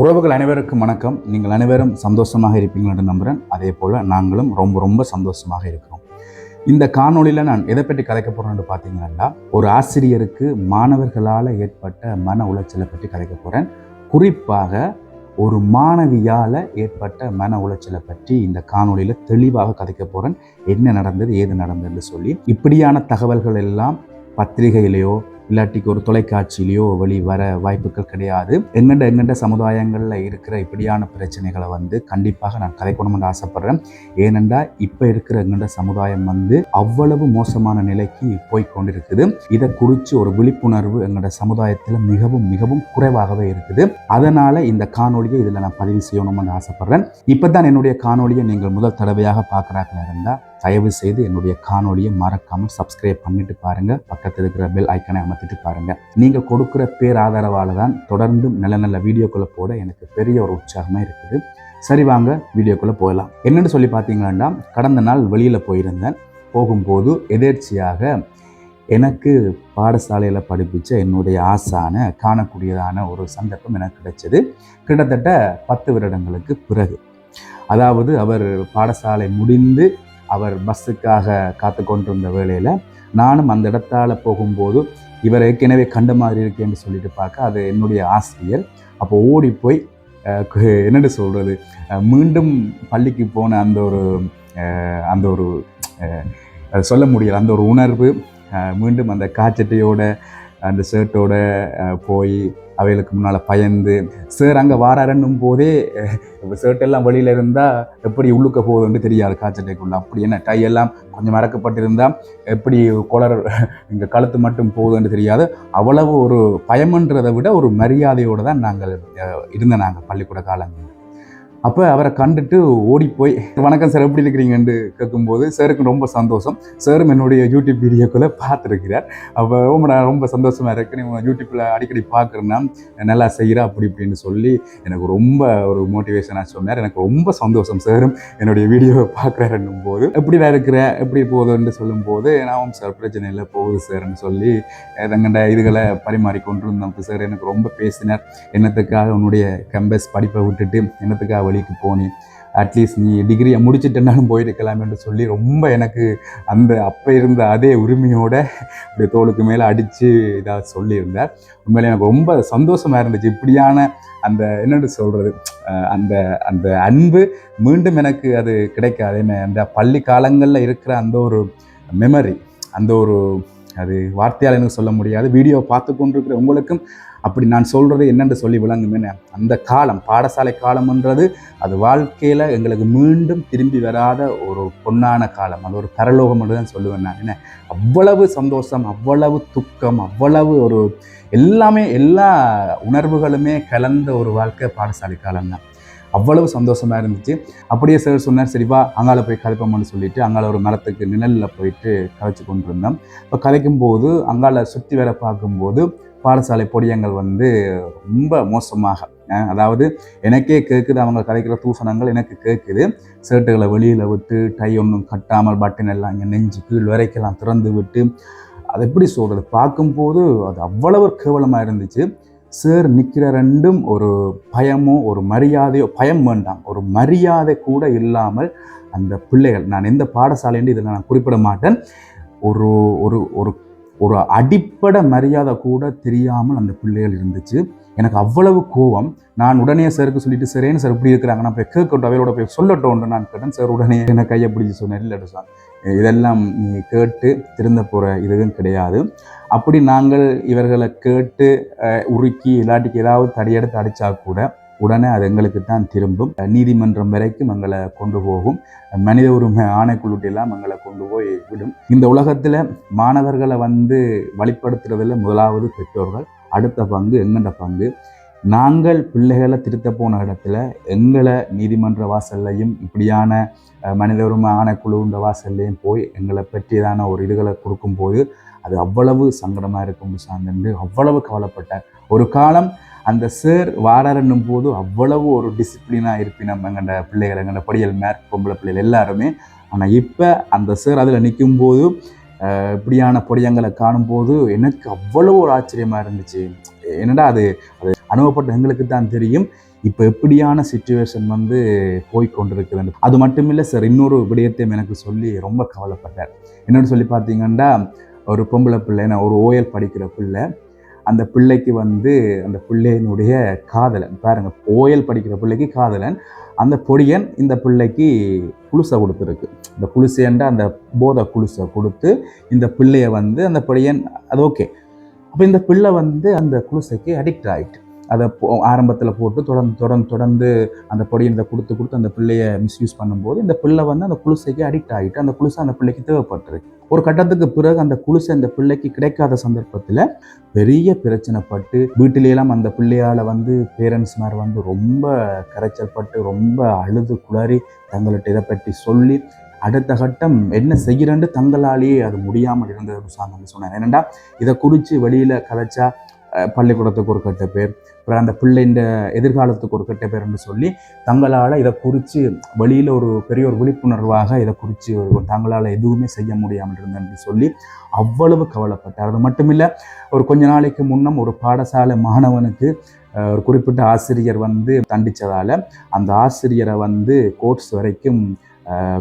உறவுகள் அனைவருக்கும் வணக்கம். நீங்கள் அனைவரும் சந்தோஷமாக இருப்பீங்கள் என்று நம்புகிறேன் அதே போல் நாங்களும் ரொம்ப ரொம்ப சந்தோஷமாக இருக்கிறோம். இந்த காணொளியில் நான் எதை பற்றி கதைக்க போகிறேன்னு பார்த்தீங்கன்னா ஒரு ஆசிரியருக்கு மாணவர்களால் ஏற்பட்ட மன உளைச்சலை பற்றி கதைக்க போகிறேன் குறிப்பாக ஒரு மாணவியால் ஏற்பட்ட மன உளைச்சலை பற்றி இந்த காணொலியில் தெளிவாக கதைக்க போகிறேன் என்ன நடந்தது ஏது நடந்ததுன்னு சொல்லி இப்படியான தகவல்கள் எல்லாம் பத்திரிகையிலேயோ இல்லாட்டிக்கு ஒரு தொலைக்காட்சியிலையோ வெளி வர வாய்ப்புகள் கிடையாது. எங்கண்ட எங்கண்ட சமுதாயங்களில் இருக்கிற இப்படியான பிரச்சனைகளை வந்து கண்டிப்பாக நான் கதைக்கணும்னு ஆசைப்படுறேன். ஏனென்றா இப்போ இருக்கிற எங்கண்ட சமுதாயம் வந்து அவ்வளவு மோசமான நிலைக்கு போய் கொண்டிருக்குது. இதை குறித்து ஒரு விழிப்புணர்வு எங்களோட சமுதாயத்தில் மிகவும் மிகவும் குறைவாகவே இருக்குது. அதனால இந்த காணொலியை இதில் நான் பதிவு செய்யணும்னு ஆசைப்படுறேன். இப்போ தான் என்னுடைய காணொலியை நீங்கள் முதல் தடவையாக பார்க்குறாங்களா இருந்தால் தயவு செய்து என்னுடைய காணொலியை மறக்காமல் சப்ஸ்கிரைப் பண்ணிட்டு பாருங்க. பக்கத்தில் இருக்கிற பெல் ஐக்கனை அமர்த்திட்டு பாருங்க. நீங்க கொடுக்குற பேர் ஆதரவால தான் தொடர்ந்து நல்ல நல்ல வீடியோக்களை போட எனக்கு பெரிய ஒரு உற்சாகமா இருக்குது. சரி வாங்க வீடியோக்குள்ள போகலாம். என்னன்னு சொல்லி பார்த்தீங்கன்னா கடந்த நாள் வெளியில போயிருந்தேன். போகும்போது எதேர்ச்சியாக எனக்கு பாடசாலையில் படிப்பிச்ச என்னுடைய ஆசான காணக்கூடியதான ஒரு சந்தர்ப்பம் எனக்கு கிடைச்சது. கிட்டத்தட்ட பத்து வருடங்களுக்கு பிறகு. அதாவது அவர் பாடசாலை முடிந்து அவர் பஸ்ஸுக்காக காத்து கொண்டிருந்த வேளையில் நானும் அந்த இடத்தால் போகும்போது இவர் ஏற்கனவே கண்ட மாதிரி இருக்கேன்னு சொல்லிட்டு பார்க்க அது என்னுடைய ஆசிரியர். அப்போ ஓடி போய் என்னென்னு சொல்கிறது மீண்டும் பள்ளிக்கு போன அந்த ஒரு அந்த ஒரு சொல்ல முடியல அந்த ஒரு உணர்வு மீண்டும் அந்த காச்சட்டையோட அந்த ஷர்ட்டோட போய் அவைகளுக்கு முன்னால் பயந்து சார் அங்கே வாராரன்னும் போதே ஷர்ட்டெல்லாம் ஷர்ட் எல்லாம் இருந்தால் எப்படி உள்ளுக்க போகுதுன்னு தெரியாது. காய்ச்சட்டைக்குள்ள அப்படி என்ன டை எல்லாம் கொஞ்சம் மறக்கப்பட்டிருந்தால் எப்படி குளர் இங்கே கழுத்து மட்டும் போகுதுன்னு தெரியாது. அவ்வளவு ஒரு பயமன்றதை விட ஒரு மரியாதையோடு தான் நாங்கள் இருந்த நாங்கள் பள்ளிக்கூட காலங்கள் அப்போ அவரை கண்டுட்டு ஓடி போய் வணக்கம் சார் எப்படி இருக்கிறீங்கன்னு கேட்கும்போது சாருக்கு ரொம்ப சந்தோஷம். சாரும் என்னுடைய யூடியூப் வீடியோக்குள்ளே பார்த்துருக்கிறார். அப்போ ரொம்ப நான் ரொம்ப சந்தோஷமாக இருக்கு. நீ யூடியூப்பில் அடிக்கடி பார்க்குறேன்னா நல்லா செய்கிற அப்படி இப்படின்னு சொல்லி எனக்கு ரொம்ப ஒரு மோட்டிவேஷனாக சொன்னார். எனக்கு ரொம்ப சந்தோஷம் சாரும் என்னுடைய வீடியோவை பார்க்குறாருன்னும் போது. எப்படி வேறு இருக்கிற? எப்படி போகுதுன்னு சொல்லும்போது நான் சார் பிரச்சனை இல்லை போகுது சார்ன்னு சொல்லி எங்கண்ட இதுகளை பரிமாறி கொண்டு இருந்தோம் சார் எனக்கு ரொம்ப பேசினார். என்னத்துக்காக உன்னுடைய கம்பஸ் படிப்பை விட்டுட்டு என்னத்துக்காக வழிக்கு போனேன். அட்லீஸ்ட் நீ டிகிரியை முடிச்சுட்டேன்னாலும் போயிருக்கலாமேன்னு சொல்லி ரொம்ப எனக்கு அந்த அப்போ இருந்த அதே உரிமையோட அப்படியே தோளுக்கு மேலே அடித்து இதாக சொல்லியிருந்தார். உண்மையிலே எனக்கு ரொம்ப சந்தோஷமாக இருந்துச்சு. இப்படியான அந்த என்னென்னு சொல்கிறது அந்த அந்த அன்பு மீண்டும் எனக்கு அது கிடைக்காது. என்ன அந்த பள்ளி காலங்களில் இருக்கிற அந்த ஒரு மெமரி அந்த ஒரு அது வார்த்தையால் எனக்கு சொல்ல முடியாது. வீடியோ பார்த்து கொண்டிருக்கிற உங்களுக்கும் அப்படி நான் சொல்கிறது என்னென்று சொல்லி விளங்குமே அந்த காலம் பாடசாலை காலம்ன்றது அது வாழ்க்கையில் எங்களுக்கு மீண்டும் திரும்பி வராத ஒரு பொன்னான காலம். அது ஒரு பரலோகம் என்று தான் சொல்லுவேன் நான் என்ன அவ்வளவு சந்தோஷம் அவ்வளவு துக்கம் அவ்வளவு ஒரு எல்லாமே எல்லா உணர்வுகளுமே கலந்த ஒரு வாழ்க்கை பாடசாலை காலம் தான். அவ்வளவு சந்தோஷமாக இருந்துச்சு. அப்படியே சார் சொன்னார் சரிவா அங்கால போய் கலைப்போம்னு சொல்லிட்டு அங்கால ஒரு மரத்துக்கு நிழலில் போயிட்டு கலைச்சு கொண்டு இருந்தோம் இப்போ கலைக்கும் போது அங்கால சுற்றி வேலை பார்க்கும்போது பாடசாலை பொடியங்கள் வந்து ரொம்ப மோசமாக அதாவது எனக்கே கேட்குது அவங்க கதைக்கிற தூசணங்கள் எனக்கு கேட்குது ஷர்ட்டுகளை வெளியில் விட்டு டை ஒன்றும் கட்டாமல் பட்டன் எல்லாம் இங்கே நெஞ்சு கீழ் வரைக்கெல்லாம் திறந்து விட்டு அது எப்படி சொல்கிறது பார்க்கும்போது அது அவ்வளவு கேவலமாக இருந்துச்சு. சார் நிற்கிற ரெண்டும் ஒரு பயமோ ஒரு மரியாதையோ பயம் வேண்டாம். ஒரு மரியாதை கூட இல்லாமல் அந்த பிள்ளைகள் நான் எந்த பாடசாலைன்னு இதில் நான் குறிப்பிட மாட்டேன். ஒரு ஒரு ஒரு ஒரு அடிப்படை மரியாதை கூட தெரியாமல் அந்த பிள்ளைகள் இருந்துச்சு. எனக்கு அவ்வளவு கோவம் நான் உடனே சருக்கு சொல்லிட்டு சரின்னு சார் இப்படி இருக்கிறாங்க? நான் போய் கேட்கட்டும் அவையோட போய் சொல்லட்டோன்னு நான் கேட்டேன். சார் உடனே என்னை கையை பிடிச்சி சொன்னேன் இல்லை சார் இதெல்லாம் நீ கேட்டு திருந்த போகிற இதுவும் கிடையாது. அப்படி நாங்கள் இவர்களை கேட்டு உருக்கி இல்லாட்டிக்கு ஏதாவது தடியெடுத்து அடித்தா கூட உடனே அது எங்களுக்கு தான் திரும்பும். நீதிமன்றம் வரைக்கும் எங்களை கொண்டு போகும். மனித உரிமை ஆணைக்குழுட்டெல்லாம் எங்களை கொண்டு போய் விடும். இந்த உலகத்தில் மாணவர்களை வந்து வழிப்படுத்துறதில் முதலாவது பெற்றோர்கள் அடுத்த பங்கு எங்கண்ட பங்கு? நாங்கள் பிள்ளைகளை திருத்த போன இடத்துல எங்களை நீதிமன்ற வாசல்லையும் இப்படியான மனித உரிமை ஆணைக்குழுன்ற வாசல்லையும் போய் எங்களை பற்றியதான ஒரு இதுகளை கொடுக்கும்போது அது அவ்வளவு சங்கடமாக இருக்கும் சார்ந்து அவ்வளவு கவலைப்பட்டார். ஒரு காலம் அந்த சார் வாராருன்னும் போது அவ்வளவு ஒரு டிசிப்ளினாக இருப்பினம் எங்கண்ட பிள்ளைகள் எங்கள்ட படியல் மேற் பொம்பளை பிள்ளைகள் எல்லாருமே. ஆனால் இப்போ அந்த சார் அதில் நிற்கும் போது இப்படியான பொடியங்களை காணும்போது எனக்கு அவ்வளவு ஒரு ஆச்சரியமாக இருந்துச்சு. என்னடா அது? அது அனுபவப்பட்ட எங்களுக்கு தான் தெரியும். இப்போ எப்படியான சுச்சுவேஷன் வந்து போய் கொண்டிருக்குதுன்னு அது மட்டும் இல்லை சார் இன்னொரு விடயத்தையும் எனக்கு சொல்லி ரொம்ப கவலைப்பட்டார். என்னென்னு சொல்லி பார்த்தீங்கன்னா ஒரு பொம்பளை பிள்ளை நான் ஒரு ஓயல் படிக்கிற பிள்ளை. அந்த பிள்ளைக்கு வந்து அந்த பிள்ளையினுடைய காதலன் பாருங்க ஓயல் படிக்கிற பிள்ளைக்கு காதலன் அந்த பொடியன் இந்த பிள்ளைக்கு குலுசை கொடுத்துருக்கு. இந்த குளுசைன்ற அந்த போதை குலுசை கொடுத்து இந்த பிள்ளையை வந்து அந்த பொடியன் அது ஓகே அப்போ இந்த பிள்ளை வந்து அந்த குலுசைக்கு அடிக்ட் ஆகிட்டு அதை ஆரம்பத்தில் போட்டு தொடர்ந்து தொடர்ந்து தொடர்ந்து அந்த பொடியினத்தை கொடுத்து கொடுத்து அந்த பிள்ளைய மிஸ்யூஸ் பண்ணும்போது இந்த பிள்ளை வந்து அந்த குளுசைக்கு அடிக்ட் ஆகிட்டு அந்த குளுசை அந்த பிள்ளைக்கு தேவைப்பட்டிருக்கு ஒரு கட்டத்துக்கு பிறகு அந்த குளுசை அந்த பிள்ளைக்கு கிடைக்காத சந்தர்ப்பத்தில் பெரிய பிரச்சனைப்பட்டு வீட்டிலேலாம் அந்த பிள்ளையால் வந்து பேரண்ட்ஸ் மாதிரி வந்து ரொம்ப கரைச்சல் பட்டு ரொம்ப அழுது குளறி தங்கள்கிட்ட இதை பற்றி சொல்லி அடுத்த கட்டம் என்ன செய்கிறேன்னு தங்களாலேயே அது முடியாமல் இருந்தது சாந்தம் சொன்னாங்க. ஏனெண்டா இதை குறித்து வெளியில் கதைச்சா பள்ளிக்கூடத்துக்கு ஒரு கெட்ட பேர் அப்புறம் அந்த பிள்ளைண்ட எதிர்காலத்துக்கு ஒரு கெட்ட பேர்னு சொல்லி தங்களால் இதை குறித்து வெளியில் ஒரு பெரிய ஒரு விழிப்புணர்வாக இதை குறித்து தங்களால் எதுவுமே செய்ய முடியாமல் இருந்தேன்னு சொல்லி அவ்வளவு கவலைப்பட்டார். அது மட்டும் இல்லை ஒரு கொஞ்ச நாளைக்கு முன்னம் ஒரு பாடசாலை மாணவனுக்கு ஒரு குறிப்பிட்ட ஆசிரியர் வந்து தண்டித்ததால் அந்த ஆசிரியரை வந்து கோர்ட்ஸ் வரைக்கும்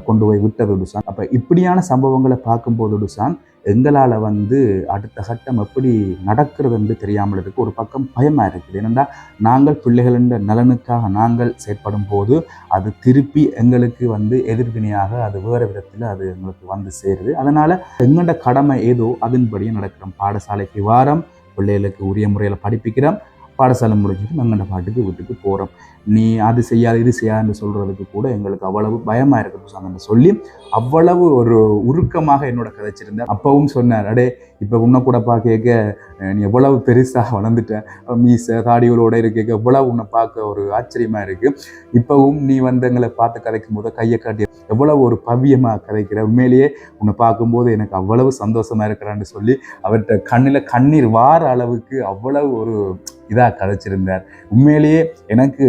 கொண்டு போய் விட்டது டுசான் அப்போ இப்படியான சம்பவங்களை பார்க்கும்போது டுசான் எங்களால் வந்து அடுத்த கட்டம் எப்படி நடக்கிறது என்று தெரியாமல் இருக்கு ஒரு பக்கம் பயமாக இருக்குது. ஏனென்றால் நாங்கள் பிள்ளைகளின் நலனுக்காக நாங்கள் செயற்படும் போது அது திருப்பி எங்களுக்கு வந்து எதிர்வினையாக அது வேறு விதத்தில் அது எங்களுக்கு வந்து சேருது. அதனால் எங்களோட கடமை ஏதோ அதன்படியே நடக்கிறோம். பாடசாலைக்கு வாரம் பிள்ளைகளுக்கு உரிய முறையில் படிப்பிக்கிறோம். பாடசாலை முடிஞ்சுட்டு அந்த பாட்டுக்கு வீட்டுக்கு போகிறோம் நீ அது செய்யாது இது செய்யாதுன்னு சொல்கிறதுக்கு கூட எங்களுக்கு அவ்வளவு பயமாக இருக்குது சொன்னு சொல்லி அவ்வளவு ஒரு உருக்கமாக என்னோட கதைச்சிருந்தேன் அப்பவும் சொன்னார் அடே இப்போ உன்னை கூட பார்க்க நீ எவ்வளவு பெருசாக வளர்ந்துட்ட மீச தாடிகளோட இருக்க எவ்வளவு உன்னை பார்க்க ஒரு ஆச்சரியமாக இருக்குது இப்போவும் நீ வந்து எங்களை பார்த்து கதைக்கும் போது கையை காட்டி எவ்வளவு ஒரு பவியமாக கதைக்கிற உண்மையிலேயே உன்னை பார்க்கும்போது எனக்கு அவ்வளவு சந்தோஷமா இருக்கிறான்னு சொல்லி அவர்கிட்ட கண்ணில் கண்ணீர் வார அளவுக்கு அவ்வளவு ஒரு இதாக கதைச்சிருந்தார். உண்மையிலேயே எனக்கு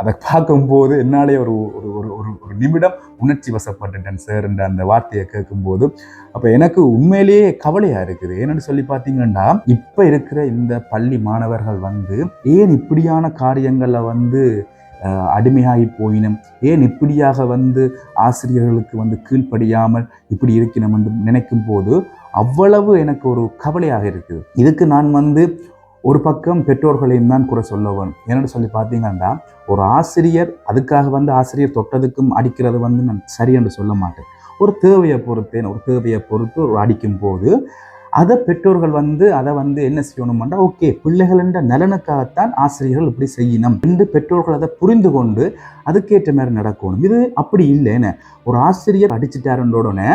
அதை பார்க்கும்போது என்னாலே ஒரு ஒரு ஒரு ஒரு ஒரு நிமிடம் உணர்ச்சி வசப்பட்டுட்டேன் சார்ன்ற அந்த வார்த்தையை கேட்கும்போது. அப்போ எனக்கு உண்மையிலேயே கவலையாக இருக்குது. ஏன்னு சொல்லி பார்த்தீங்கன்னா இப்போ இருக்கிற இந்த பள்ளி மாணவர்கள் வந்து ஏன் இப்படியான காரியங்களில் வந்து அடிமையாகி போயினும்? ஏன் இப்படியாக வந்து ஆசிரியர்களுக்கு வந்து கீழ்ப்படியாமல் இப்படி இருக்கணும் என்று நினைக்கும் போது அவ்வளவு எனக்கு ஒரு கவலையாக இருக்குது. இதுக்கு நான் வந்து ஒரு பக்கம் பெற்றோர்களையும் தான் கூட சொல்ல வேணும். என்னென்னு சொல்லி பார்த்தீங்கன்னா ஒரு ஆசிரியர் அதுக்காக வந்து ஆசிரியர் தொட்டதுக்கும் அடிக்கிறது வந்து நான் சரி என்று சொல்ல மாட்டேன். ஒரு தேவையை பொறுத்தேன் ஒரு தேவையை பொறுத்து ஒரு அடிக்கும் போது அதை பெற்றோர்கள் வந்து அதை வந்து என்ன செய்யணும்னா ஓகே பிள்ளைகளின்ற நலனுக்காகத்தான் ஆசிரியர்கள் இப்படி செய்யணும் என்று பெற்றோர்கள் அதை புரிந்து கொண்டு அதுக்கேற்ற மாதிரி நடக்கணும். இது அப்படி இல்லைன்னு ஒரு ஆசிரியர் அடிச்சிட்டாருன்றோடனே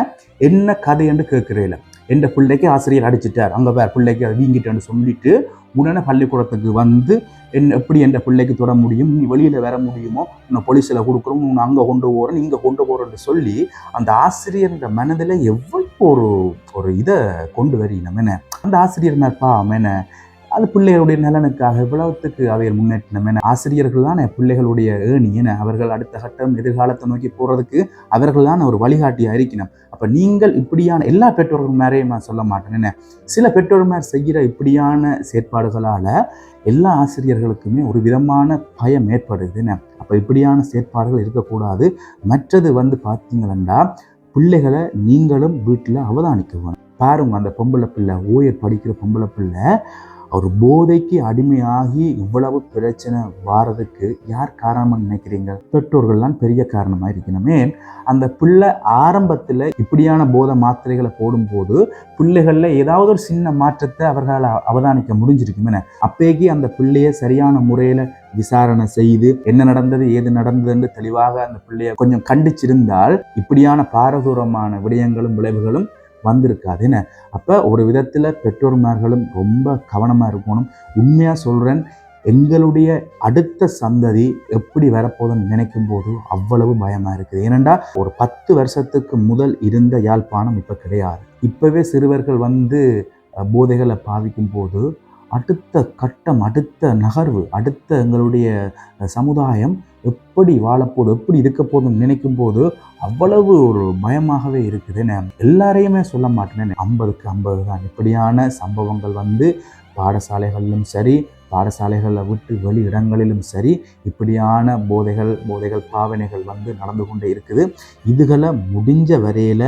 என்ன கதை என்று கேட்கிறேன் எந்த பிள்ளைக்கு ஆசிரியர் அடிச்சிட்டார். அங்கே வேறு பிள்ளைக்கு அதை வீங்கிட்டேன்னு சொல்லிட்டு உடனே பள்ளிக்கூடத்துக்கு வந்து என் எப்படி எந்த பிள்ளைக்கு தொட முடியும்? நீ வெளியில் வர முடியுமோ? உன்னை போலீஸில் கொடுக்குறோம். உன்னை அங்கே கொண்டு போகிறேன் இங்கே கொண்டு போகிறேன்னு சொல்லி அந்த ஆசிரியர்ன்ற மனதில் எவ்வளோ ஒரு ஒரு இதை கொண்டு வரீங்க என்ன? அந்த ஆசிரியர் மேப்பா மேன அது பிள்ளைகளுடைய நலனுக்காக இவ்வளவுத்துக்கு அவையர் முன்னேற்றினம் என ஆசிரியர்கள் தான் பிள்ளைகளுடைய ஏணி என அவர்கள் அடுத்த கட்டம் எதிர்காலத்தை நோக்கி போகிறதுக்கு அவர்கள் தான் ஒரு வழிகாட்டியாக இருக்கணும். அப்போ நீங்கள் இப்படியான எல்லா பெற்றோர்கள் மேலேயும் நான் சொல்ல மாட்டேன் என்ன சில பெற்றோர்மார் செய்கிற இப்படியான செயற்பாடுகளால் எல்லா ஆசிரியர்களுக்குமே ஒரு விதமான பயம் ஏற்படுது என்ன அப்போ இப்படியான செயற்பாடுகள் இருக்கக்கூடாது. மற்றது வந்து பார்த்தீங்கன்னா பிள்ளைகளை நீங்களும் வீட்டில் அவதானிக்க வேணும் பாருங்க அந்த பொம்பளை பிள்ளை ஓயர் படிக்கிற பொம்பளை பிள்ளை ஒரு போதைக்கு அடிமையாகி இவ்வளவு பிரச்சனை வாரதுக்கு யார் காரணமாக நினைக்கிறீங்க? பெற்றோர்கள்லாம் பெரிய காரணமாக இருக்கணுமே. அந்த பிள்ளை ஆரம்பத்தில் இப்படியான போதை மாத்திரைகளை போடும்போது பிள்ளைகளில் ஏதாவது ஒரு சின்ன மாற்றத்தை அவர்களால் அவதானிக்க முடிஞ்சிருக்குமே அப்பேக்கு அந்த பிள்ளையை சரியான முறையில் விசாரணை செய்து என்ன நடந்தது ஏது நடந்ததுன்னு தெளிவாக அந்த பிள்ளையை கொஞ்சம் கண்டிச்சிருந்தால் இப்படியான பாரதூரமான விடயங்களும் விளைவுகளும் வந்திருக்காது என்ன அப்போ ஒரு விதத்தில் பெற்றோர்மார்களும் ரொம்ப கவனமாக இருக்கணும். உண்மையாக சொல்கிறேன் எங்களுடைய அடுத்த சந்ததி எப்படி வரப்போகுதுன்னு நினைக்கும் போது அவ்வளவு பயமாக இருக்குது. ஏனெண்டா ஒரு பத்து வருஷத்துக்கு முதல் இருந்த யாழ்ப்பாணம் இப்போ கிடையாது. இப்போவே சிறுவர்கள் வந்து போதைகளை பாவிக்கும் போது அடுத்த கட்டம் அடுத்த நகர்வு அடுத்த எங்களுடைய சமுதாயம் எப்படி வாழப்போது எப்படி இருக்க போகுதுன்னு நினைக்கும் போது அவ்வளவு ஒரு பயமாகவே இருக்குது. நான் எல்லாரையுமே சொல்ல மாட்டேன் ஐம்பதுக்கு ஐம்பது தான். இப்படியான சம்பவங்கள் வந்து பாடசாலைகளிலும் சரி பாடசாலைகளை விட்டு வெளி இடங்களிலும் சரி இப்படியான போதைகள் போதைகள் பாவனைகள் வந்து நடந்து கொண்டே இருக்குது. இதுகளை முடிஞ்ச வரையில்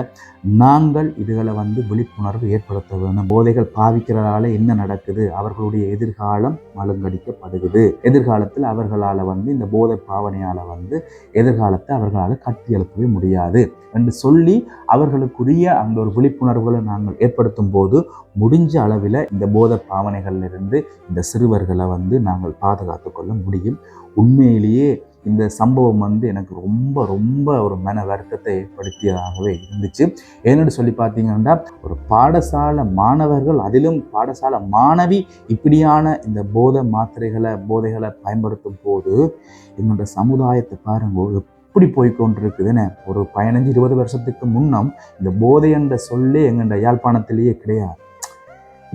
நாங்கள் இதுகளை வந்து விழிப்புணர்வு ஏற்படுத்த வேணும் போதைகள் பாவிக்கிறதால என்ன நடக்குது? அவர்களுடைய எதிர்காலம் மழுங்கடிக்கப்படுகிறது எதிர்காலத்தில் அவர்களால் வந்து இந்த போதை பாவனையால் வந்து எதிர்காலத்தை அவர்களால் கட்டி எழுப்பவே முடியாது. என்று சொல்லி அவர்களுக்குரிய அந்த ஒரு விழிப்புணர்வுகளை நாங்கள் ஏற்படுத்தும் போது முடிஞ்ச அளவில் இந்த போதை பாவனைகளிலிருந்து இந்த சிறுவர்கள் வந்து நாங்கள் பாதுகாத்து கொள்ள முடியும். உண்மையிலேயே இந்த சம்பவம் வந்து எனக்கு ரொம்ப ரொம்ப ஒரு மன வருத்தத்தை ஏற்படுத்தியதாகவே இருந்துச்சு. ஏன்னு சொல்லி பார்த்தீங்கன்னா ஒரு பாடசாலை மாணவர்கள் அதிலும் பாடசாலை மாணவி இப்படியான இந்த போதை மாத்திரைகளை போதைகளை பயன்படுத்தும் போது என்னோட சமுதாயத்தை பாருங்க எப்படி போய்கொண்டிருக்குதுன்னு ஒரு பதினஞ்சு இருபது வருஷத்துக்கு முன்னம் இந்த போதை என்ற சொல்லே எங்கள்ட யாழ்ப்பாணத்திலேயே கிடையாது.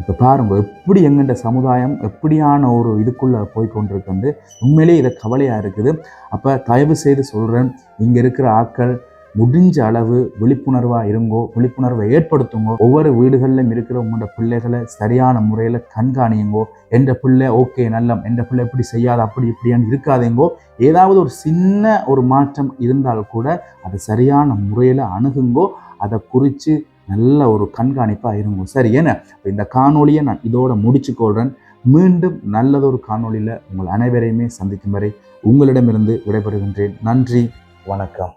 இப்போ பாருங்க எப்படி எங்கெண்ட சமுதாயம் எப்படியான ஒரு இதுக்குள்ளே போய் கொண்டிருக்குன்னு உண்மையிலேயே இதை கவலையாக இருக்குது. அப்போ தயவு செய்து சொல்கிறேன் இங்கே இருக்கிற ஆட்கள் முடிஞ்ச அளவு விழிப்புணர்வாக இருங்கோ விழிப்புணர்வை ஏற்படுத்துங்கோ. ஒவ்வொரு வீடுகளிலும் இருக்கிற உங்களோட பிள்ளைகளை சரியான முறையில் கண்காணியுங்கோ. என்ற பிள்ளை ஓகே நல்லம். என்ற பிள்ளை இப்படி செய்யாது அப்படி இப்படியான்னு இருக்காதேங்கோ. ஏதாவது ஒரு சின்ன ஒரு மாற்றம் இருந்தால் கூட அதை சரியான முறையில் அணுகுங்கோ. அதை குறித்து நல்ல ஒரு கண்காணிப்பாக இருங்க. சரி ஏன்னா இந்த காணொலியை நான் இதோட முடிச்சுக்கொள்கிறேன் மீண்டும் நல்லதொரு காணொளியில் உங்கள் அனைவரையுமே சந்திக்கும் வரை உங்களிடமிருந்து விடைபெறுகின்றேன். நன்றி வணக்கம்.